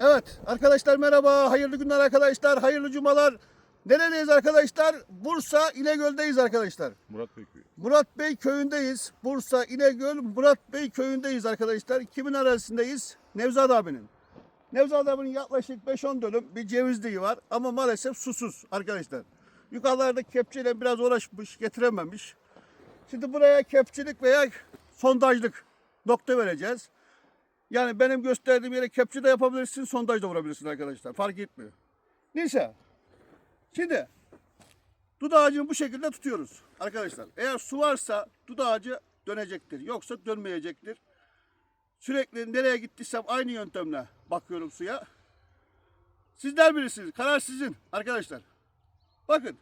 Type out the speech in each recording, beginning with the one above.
Evet arkadaşlar merhaba. Hayırlı günler arkadaşlar. Hayırlı cumalar. Neredeyiz arkadaşlar? Bursa İnegöl'deyiz arkadaşlar. Murat Beyköy. Murat Bey köyündeyiz. Bursa İnegöl Murat Bey köyündeyiz arkadaşlar. Kimin arazisindeyiz? Nevzat abinin. Nevzat abinin yaklaşık 5-10 dönüm bir cevizliği var ama maalesef susuz arkadaşlar. Yukarılarda kepçeyle biraz uğraşmış, getirememiş. Şimdi buraya kepçilik veya sondajlık nokta vereceğiz. Yani benim gösterdiğim yere kepçe de yapabilirsin, sondaj da vurabilirsin arkadaşlar. Fark etmiyor. Neyse. Şimdi ağacını bu şekilde tutuyoruz arkadaşlar. Eğer su varsa dut ağacı dönecektir. Yoksa dönmeyecektir. Sürekli nereye gittiysem aynı yöntemle bakıyorum suya. Sizler bilirsiniz. Karar sizin arkadaşlar. Bakın.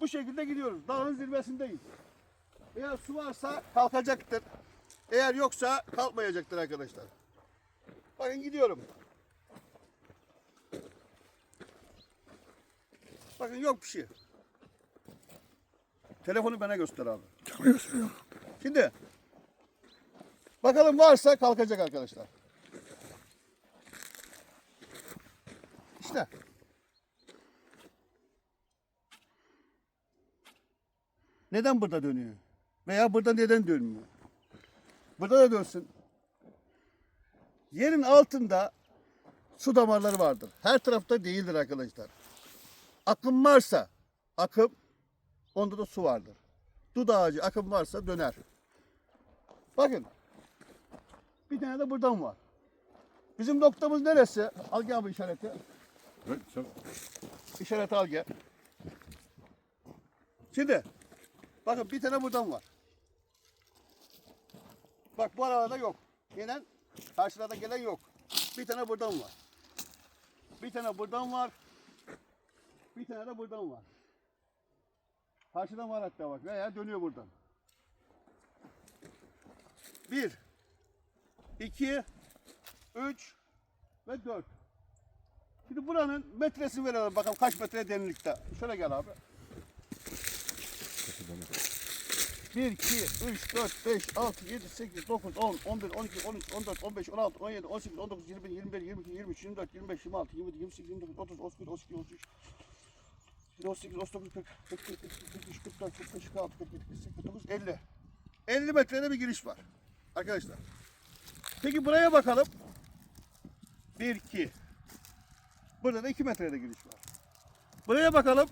Bu şekilde gidiyoruz. Dağın zirvesindeyiz. Eğer su varsa kalkacaktır. Eğer yoksa kalkmayacaktır arkadaşlar. Bakın gidiyorum. Bakın yok bir şey. Telefonu bana göster abi. Şimdi bakalım varsa kalkacak arkadaşlar. İşte. Neden burada dönüyor? Veya burada neden dönmüyor? Burada da dönsün. Yerin altında su damarları vardır. Her tarafta değildir arkadaşlar. Akım varsa akım onda da su vardır. Dut ağacı akım varsa döner. Bakın. Bir tane de buradan var. Bizim noktamız neresi? Al gel bu işareti. Evet, sen İşareti al gel. Şimdi bakın bir tane buradan var. Bak bu arada yok. Gelen karşılarda gelen yok. Bir tane buradan var. Bir tane buradan var. Bir tane de buradan var. Karşıdan var hatta bak. Veya dönüyor buradan. Bir, iki, üç ve dört. Şimdi buranın metresini verelim bakalım kaç metre derinlikte. Şöyle gel abi. 1, 2, 3, 4, 5, 6, 7, 8, 9, 10, 11, 12, 13, 14, 15, 16, 17, 18, 19, 20, 21, 22, 23, 24, 25, 26, 27, 28, 29, 30, 31, 32, 33, 38, 39, 40, 41, 42, 43, 44, 45, 46, 47, 48, 49, 50. 50 metrede bir giriş var. Arkadaşlar. Peki buraya bakalım. 1, 2. Burada da 2 metrede giriş var. Buraya bakalım.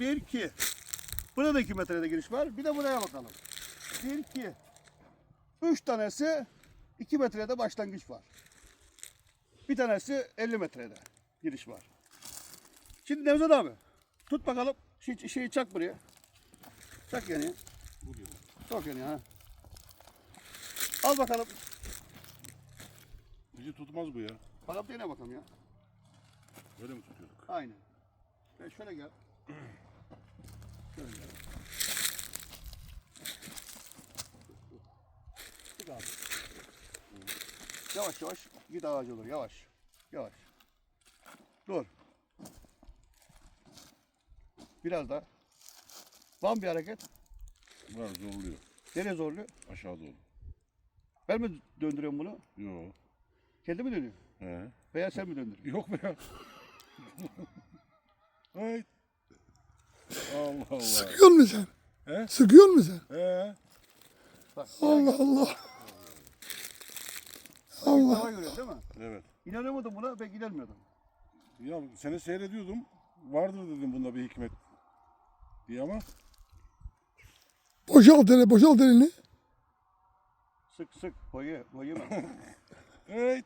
1, 2. Burada da 2 metrede giriş var. Bir de buraya bakalım. 1, 2. 3 tanesi 2 metrede başlangıç var. Bir tanesi 50 metrede giriş var. Şimdi Nevzat abi tut bakalım şey, şeyi çak buraya. Çak yani. Çok yani ha. Al bakalım. bizi tutmaz bu ya. Bakalım dene bakalım ya. Böyle mi tutuyorduk? Aynen. Gel şöyle gel. Çık abi. Yavaş yavaş git ağacı olur yavaş. Yavaş. Dur. Biraz daha. Mı bir hareket? Var zorluyor. Nereye zorluyor? Aşağı doğru. Ben mi döndürüyorum bunu? Yok. Kendi mi dönüyor? He. Veya sen mi döndürüyorsun? Yok be ya. Ay. Allah Allah. Sıkıyor musun sen? He? Sıkıyor musun sen? He. Bak. Allah Allah. Allah. Görüyor değil mi? Evet. İnanıyordum buna pek inanmıyordum. Ya seni seyrediyordum. Vardır dedim bunda bir hikmet. diye ama Boşalt ele, boşalt elini. Sık sık boyu boyu mu? evet.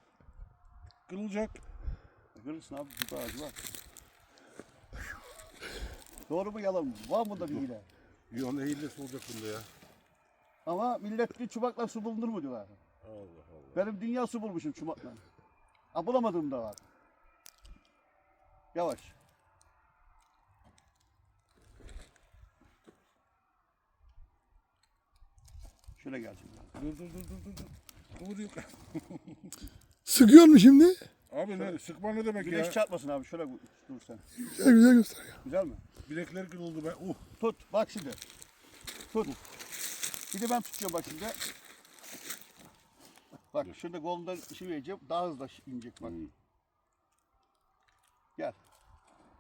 Kırılacak. Görürsün abi bu ağacı var. Doğru mu yalan mı? Var bunda bir hile. Ya ne hilesi olacak bunda ya. Ama millet bir çubakla su bulunur mu diyorlar. Allah Allah. Benim dünya su bulmuşum çubakla. Ha bulamadığım da var. Yavaş. Şöyle gel şimdi. Dur dur dur dur dur. Kıvırıyor. Sıkıyor mu şimdi? Abi ne? Sıkma ne demek Güneş ya? çarpmasın abi. Şöyle dur sen. Güzel güzel göster ya. Güzel mi? Bilekler kırıldı be. Uh. Tut. Bak şimdi. Tut. Bir de ben tutuyorum bak şimdi. Bak şurada kolundan şey vereceğim. Daha hızlı inecek bak. Hmm. Gel.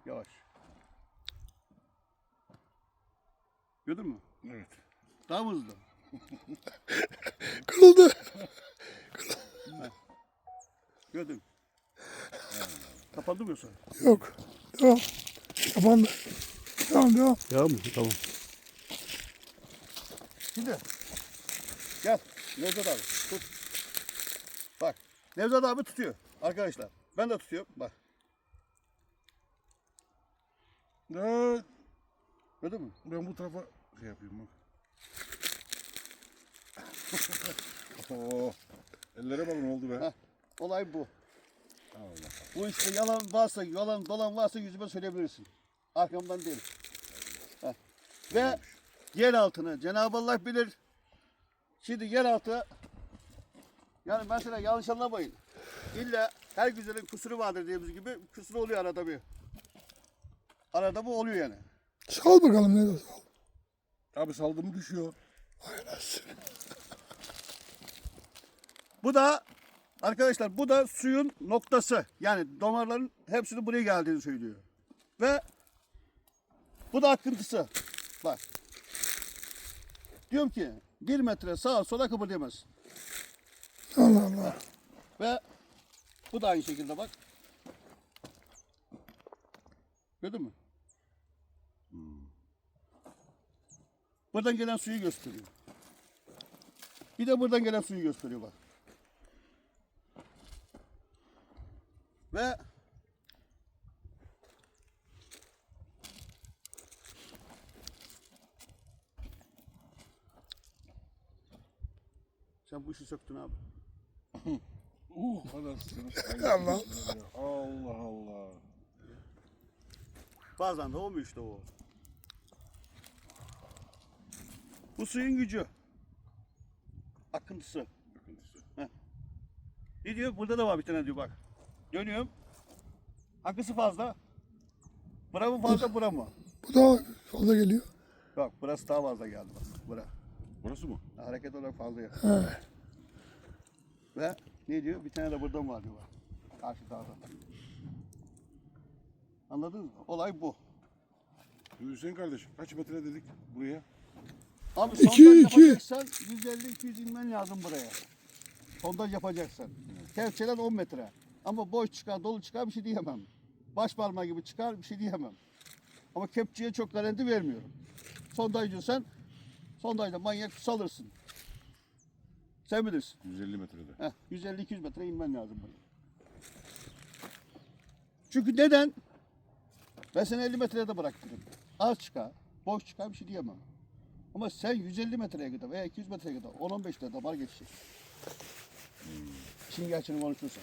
Yavaş. Gördün mü? Evet. Daha mı hızlı? Kırıldı. Gördün. Kapandı mı yoksa? Yok. Devam. Kapandı. Devam devam. Ya mı? Tamam. Şimdi gel Nevzat abi tut. Bak Nevzat abi tutuyor arkadaşlar. Ben de tutuyorum bak. Evet. Gördün mü? Ben bu tarafa şey yapayım bak. Oo. Ellere bakın oldu be. Heh. Olay bu. Bu işte yalan varsa, yalan dolan varsa yüzüme söyleyebilirsin. Arkamdan değil. Heh. Ve yer altını Cenab-ı Allah bilir. Şimdi yer altı yani mesela yanlış anlamayın. İlla her güzelin kusuru vardır dediğimiz gibi kusuru oluyor arada bir. Arada bu oluyor yani. Sal bakalım ne de sal. Abi saldım düşüyor. Bu da arkadaşlar bu da suyun noktası. Yani damarların hepsinin buraya geldiğini söylüyor. Ve bu da akıntısı. Bak. Diyorum ki bir metre sağa sola kıpırdayamaz. Allah Allah. Ve bu da aynı şekilde bak. Gördün mü? Buradan gelen suyu gösteriyor. Bir de buradan gelen suyu gösteriyor bak. Ve sen bu işi söktün abi. Uh. Allah. Allah Allah. Bazen de olmuyor işte o. Bu suyun gücü. Akıntısı. Sıkıntısı. Ne diyor? Burada da var bir tane diyor bak. Dönüyorum. Akısı fazla. Bura mı fazla bura mı? Bu da fazla geliyor. Yok burası daha fazla geldi bak. Bura. Burası mı? Hareket olarak fazla geldi. He. Ve ne diyor? Bir tane de buradan var diyor bak. Karşı tarafta. Anladınız mı? Olay bu. Hüseyin kardeş kaç metre dedik buraya? Abi İki, sondaj iki. yapacaksan 150-200 inmen lazım buraya. Sondaj yapacaksan. Kevçeden 10 metre. Ama boş çıkar, dolu çıkar bir şey diyemem. Baş parmağı gibi çıkar bir şey diyemem. Ama kepçeye çok garanti vermiyorum. Sondaj diyorsan sondajda manyak salırsın. Sen bilirsin. 150 metrede. Heh, 150-200 metre inmen lazım buraya. Çünkü neden? Ben seni 50 metrede bıraktım. Az çıkar, boş çıkar bir şey diyemem. Ama sen 150 metreye kadar veya 200 metreye kadar 10-15 metre damar geçecek. Şimdi gerçeğini konuşursan.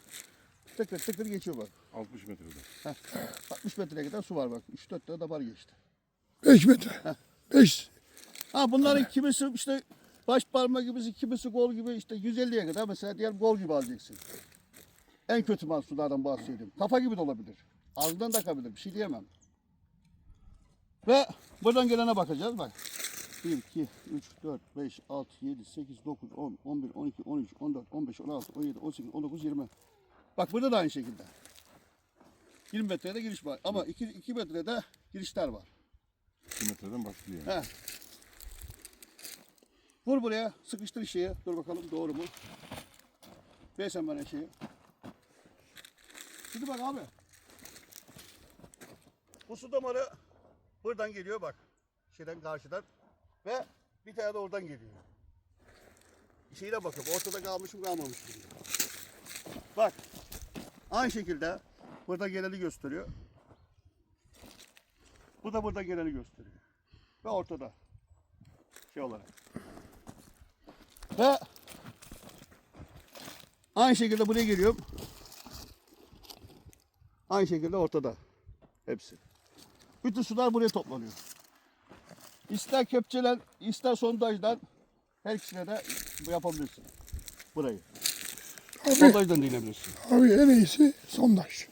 Tıkır tıkır geçiyor bak. 60 metrede. Heh. 60 metreye kadar su var bak. 3-4 tane damar geçti. Beş metre. Beş. Ha bunların kimisi işte baş parmak gibisi, kimisi gol gibi işte 150'ye kadar mesela diğer gol gibi alacaksın. En kötü mal sulardan bahsediyorum. Kafa gibi de olabilir. Ağzından da akabilir. Bir şey diyemem. Ve buradan gelene bakacağız bak. 1, 2, 3, 4, 5, 6, 7, 8, 9, 10, 11, 12, 13, 14, 15, 16, 17, 18, 19, 20. Bak burada da aynı şekilde. 20 metrede giriş var. Ama 2, 2 metrede girişler var. 2 metreden başlıyor. He. Vur buraya, sıkıştır şeyi. Dur bakalım doğru mu? Ver sen bana şeyi. Şimdi bak abi. Bu su damarı buradan geliyor bak. Şeyden karşıdan. Ve bir tane de oradan geliyor. Şeyine bakıp ortada kalmış mı kalmamış mı? diye. Bak. Aynı şekilde burada geleni gösteriyor. Bu da burada geleni gösteriyor. Ve ortada. Şey olarak. Ve aynı şekilde buraya geliyorum. Aynı şekilde ortada. Hepsi. Bütün sular buraya toplanıyor. İster kepçelen, ister sondajdan her ikisine de yapabilirsin. Burayı. Abi, Sondajdan da inebilirsin. abi en iyisi sondaj.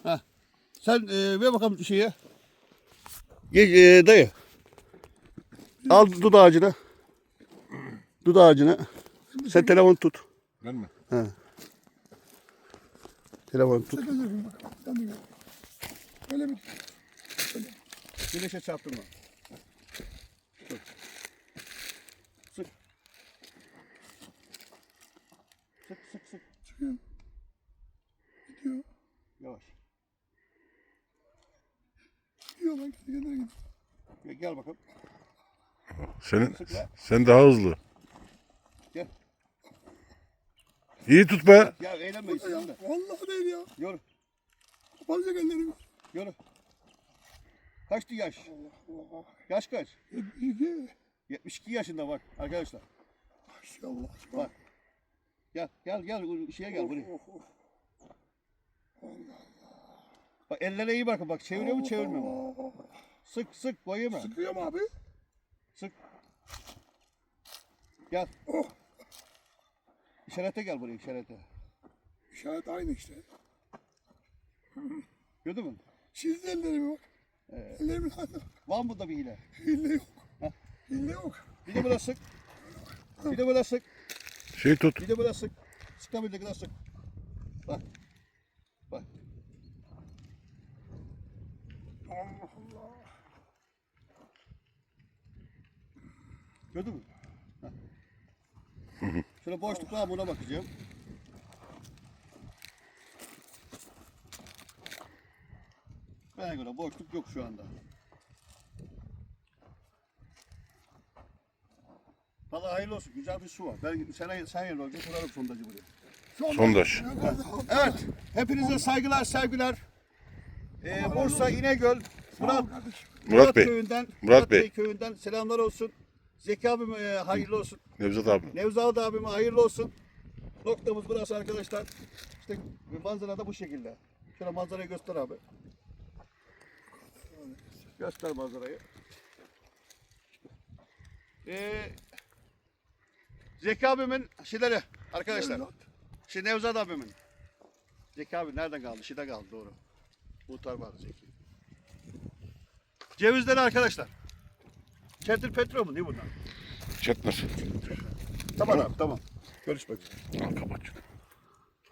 Sen e, ver bakalım şeye. Ye, e, dayı. Al dud ağacını. Dud ağacını. Sen telefonu tut. Ben mi? Telefonu tut. Sen de bir bakalım. Sen de gör. Öyle mi? Güneşe çarptırma. Sık. Sık. Sık sık sık. Çıkıyor. Gidiyor. Yavaş. Gidiyor lan. Kendi kendine gidiyor. Gel, gel bakalım. Senin, sen daha hızlı. Gel. İyi tut be. Ya Ya, sen de. vallahi değil ya. Yürü. Kapanacak ellerimiz. Yürü. Kaçtı yaş? Allah. Yaş kaç? 72. 72 yaşında bak arkadaşlar. Maşallah. Bak. Gel gel gel bu şeye gel buraya. Bak ellere iyi bakın bak çeviriyor mu çevirmiyor mu? Allah. Sık sık koyma. Sıkıyor mu abi? Sık. Gel. Oh. İşarete gel buraya işarete. İşaret aynı işte. Gördün mü? Çizdi ellerimi bak. Ellerimin aynı. Var mı burada bir hile? Hile yok. Hile yok. Bir de böyle sık. Bir de böyle sık. Şey tut. Bir de böyle sık. Sıkabildiği kadar sık. Bak. Bak. Allah Allah. Gördün mü? Şöyle boşluk var ona bakacağım. Bana göre boşluk yok şu anda. Valla hayırlı olsun. Güzel bir su var. Ben sen, sen yerine olacak. Kurarım sondajı buraya. Sondaj. Evet. Hepinize saygılar, sevgiler. Ee, Bursa İnegöl, Murat, Murat Bey. köyünden, Murat Bey. köyünden selamlar olsun. Zeki abime hayırlı olsun. Nevzat abi. Nevzat abime hayırlı olsun. Noktamız burası arkadaşlar. İşte manzara da bu şekilde. Şöyle manzarayı göster abi. Göster manzarayı. Ee, Zeki abimin şeyleri arkadaşlar. Şey Nevzat abimin. Zeki abi nereden kaldı? Şide kaldı doğru. Muhtar vardı Zeki. Cevizleri arkadaşlar. Çetin Petro mu? Ne bunlar? Çetmez. Tamam abi tamam. Görüşmek üzere. Al kapat şunu.